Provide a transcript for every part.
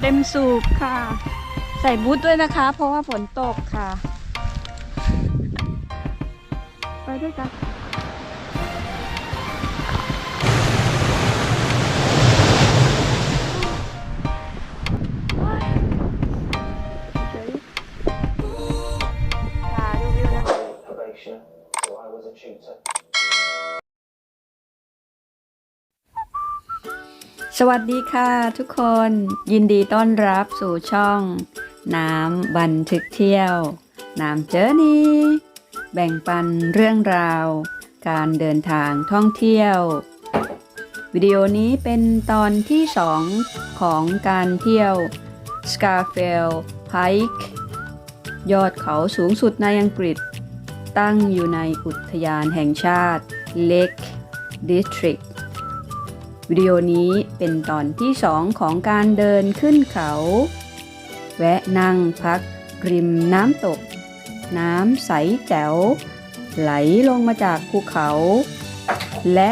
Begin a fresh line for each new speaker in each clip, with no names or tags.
เต็มสูบค่ะ ใส่บูทด้วยนะคะ เพราะว่าฝนตกค่ะ ไปด้วยกัน สวัสดีค่ะทุกคนยินดีต้อนรับสู่ช่อง น้ำบันทึกเที่ยว น้ำเจอนี้แบ่งปันเรื่องราว การเดินทางท่องเที่ยว วิดีโอนี้เป็นตอนที่สองของการเที่ยว Scarfell Pike ยอดเขาสูงสุดในอังกฤษ ตั้งอยู่ในอุทยานแห่งชาติ Lake District วิดีโอนี้เป็นตอนที่สองของการเดินขึ้นเขา แวะนั่งพักริมน้ำตก น้ำใสแจ๋ว ไหลลงมาจากภูเขา และ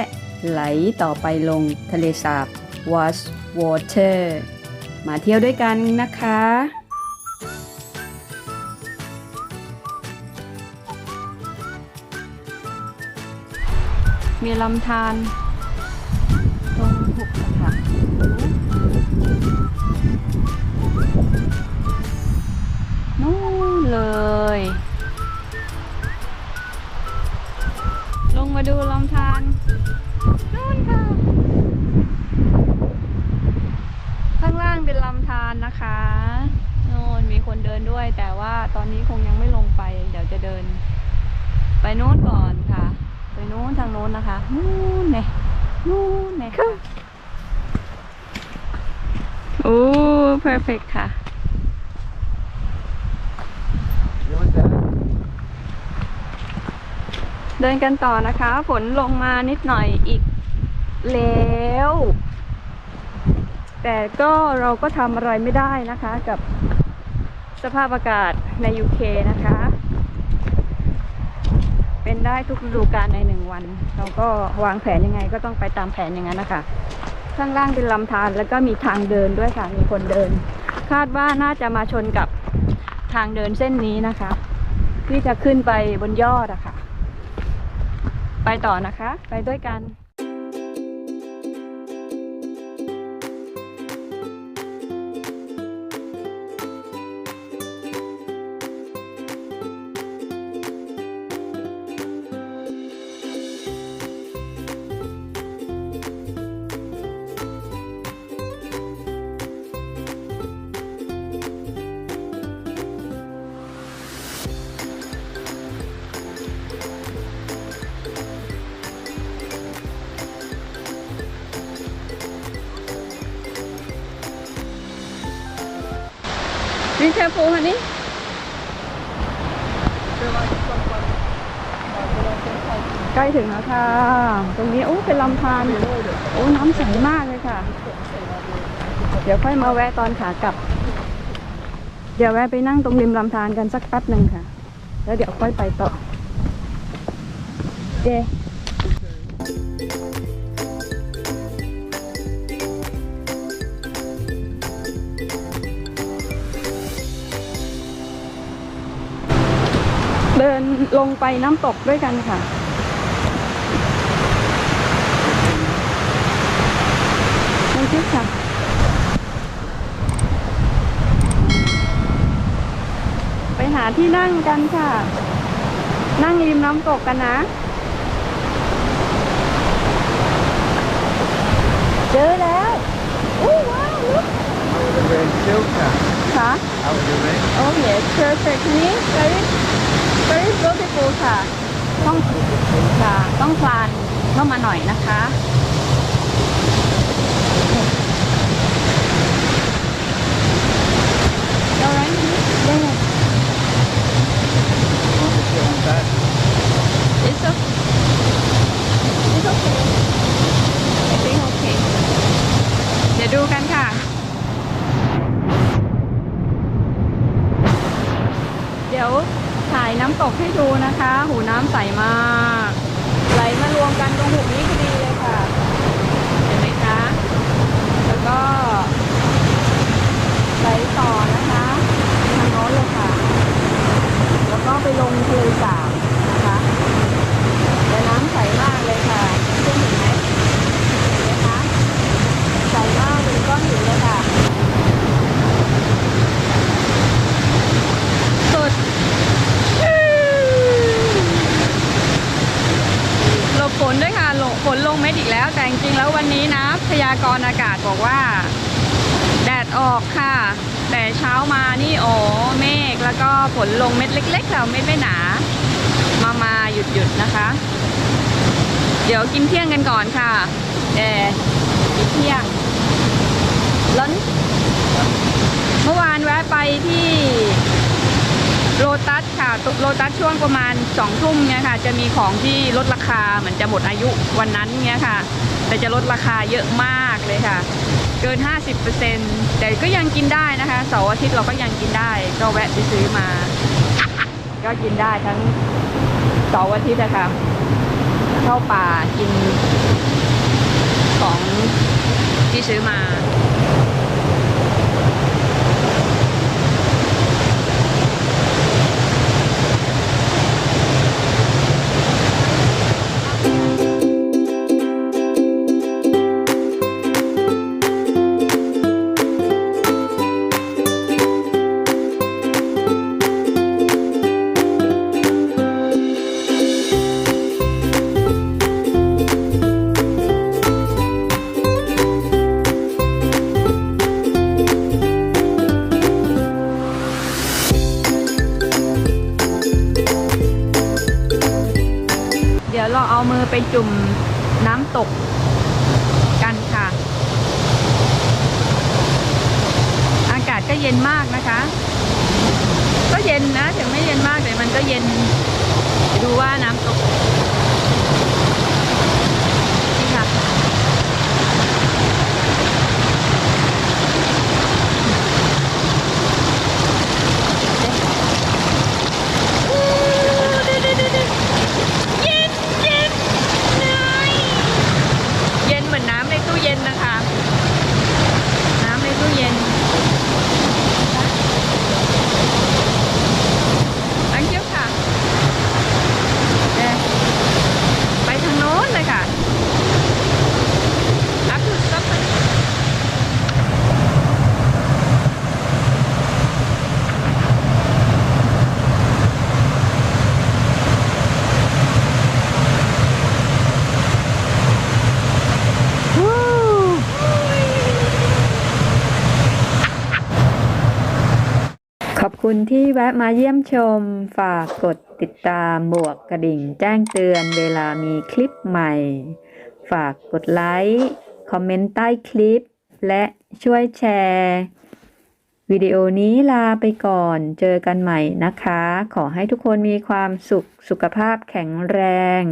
ไหลต่อไปลงทะเลสาบ Was Water มาเที่ยวด้วยกันนะคะ มีลำธาร ลงมาดูลำธารนู่นค่ะ ข้างล่างเป็นลำธารนะคะโน่นมีคนเดินด้วย แต่ว่าตอนนี้คงยังไม่ลงไป เดี๋ยวจะเดิน ไปโน้นก่อนค่ะ ไปโน้นทางโน้นนะคะ นู่นเนี่ยนู่นเลยค่ะ โอ้ perfect ค่ะ เดินกันต่อนะคะ ฝนลงมานิดหน่อยอีกแล้ว แต่ก็เราก็ทำอะไรไม่ได้นะคะกับสภาพอากาศใน UK นะคะ เป็นได้ทุกฤดูกาลในหนึ่งวัน เราก็วางแผนยังไงก็ต้องไปตามแผนอย่างนั้นนะคะ ข้างล่างเป็นลำธารแล้วก็มีทางเดินด้วยค่ะ มีคนเดิน คาดว่าน่าจะมาชนกับทางเดินเส้นนี้นะคะ ที่จะขึ้นไปบนยอดอะค่ะ ไปต่อนะคะ ไปด้วยกัน Be careful, honey. ใกล้ถึงแล้วค่ะ ตรงนี้โอ้เป็นลำธารโอ้น้ำใสมากเลยค่ะ เดี๋ยวค่อยมาแวะตอนขากลับ เดี๋ยวแวะไปนั่งตรงริมลำธารกันสักแป๊บหนึ่งค่ะ แล้วเดี๋ยวค่อยไปต่อเจ ลงไปน้ำตกด้วยกันค่ะ ลงชิดค่ะ ไปหาที่นั่งกันค่ะ นั่งริมน้ำตกกันนะ เจอแล้วอู้ว้า วลูก
The rain filter
ค่ะ
out of the rain.
Oh yes, perfect นี่ very very beautiful ค่ะ ต้องค่ะ ต้องคลานเข้ามาหน่อยนะคะ Alright, ดูนะคะ หูน้ำใสมาก ไหลมารวมกันตรงหุบนี้พอดีเลยค่ะ เห็นไหมคะ แล้วก็ ไหลต่อนะคะทางน้นเลยค่ะ แล้วก็ไปลงทะเลสา นด้วยค่ะฝนลงเม็ดอีกแล้ว แต่จริงๆแล้ววันนี้นะ พยากรณ์อากาศบอกว่า แดดออกค่ะ แต่เช้ามานี่โอ๋อเมฆแล้วก็ฝนลงเม็ดเล็กๆค่ะเม็ดไม่หนา มามาหยุดหยุดนะคะ เดี๋ยวกินเที่ยงกันก่อนค่ะเออกินเที่ยงล้วเมื่อวานแวะไปที่ โลตัสค่ะโลตัสช่วงประมาณสองทุ่มเนี่ยค่ะ จะมีของที่ลดราคาเหมือนจะหมดอายุวันนั้นเนี่ยค่ะ แต่จะลดราคาเยอะมากเลยค่ะ เกิน 50%แต่ก็ยังกินได้นะคะเสาร์อาทิตย์เราก็ยังกินได้ ก็แวะไปซื้อมา ก็กินได้ทั้งเสาร์อาทิตย์นะคะเข้าป่ากินของที่ซื้อมา เดี๋ยวเราเอามือไปจุ่มน้ำตกกันค่ะ อากาศก็เย็นมากนะคะ ก็เย็นนะถึงไม่เย็นมากแต่มันก็เย็นดูว่าน้ำตกนี่ค่ะ เย็นเย็นเลยเย็นเหมือนน้ำในตู้เย็นนะคะ น้ำในตู้เย็นอังเกียวค่ะเอ๊ะไปทางโน้นเลยค่ะรับจุดซับไปวู้ขอบ คุณที่แวะมาเยี่ยมชม ฝากกดติดตามบวกกระดิ่งแจ้งเตือนเวลามีคลิปใหม่ ฝากกดไลค์ คอมเมนต์ใต้คลิป และช่วยแชร์วิดีโอนี้ลาไปก่อน เจอกันใหม่นะคะ ขอให้ทุกคนมีความสุข สุขภาพแข็งแรง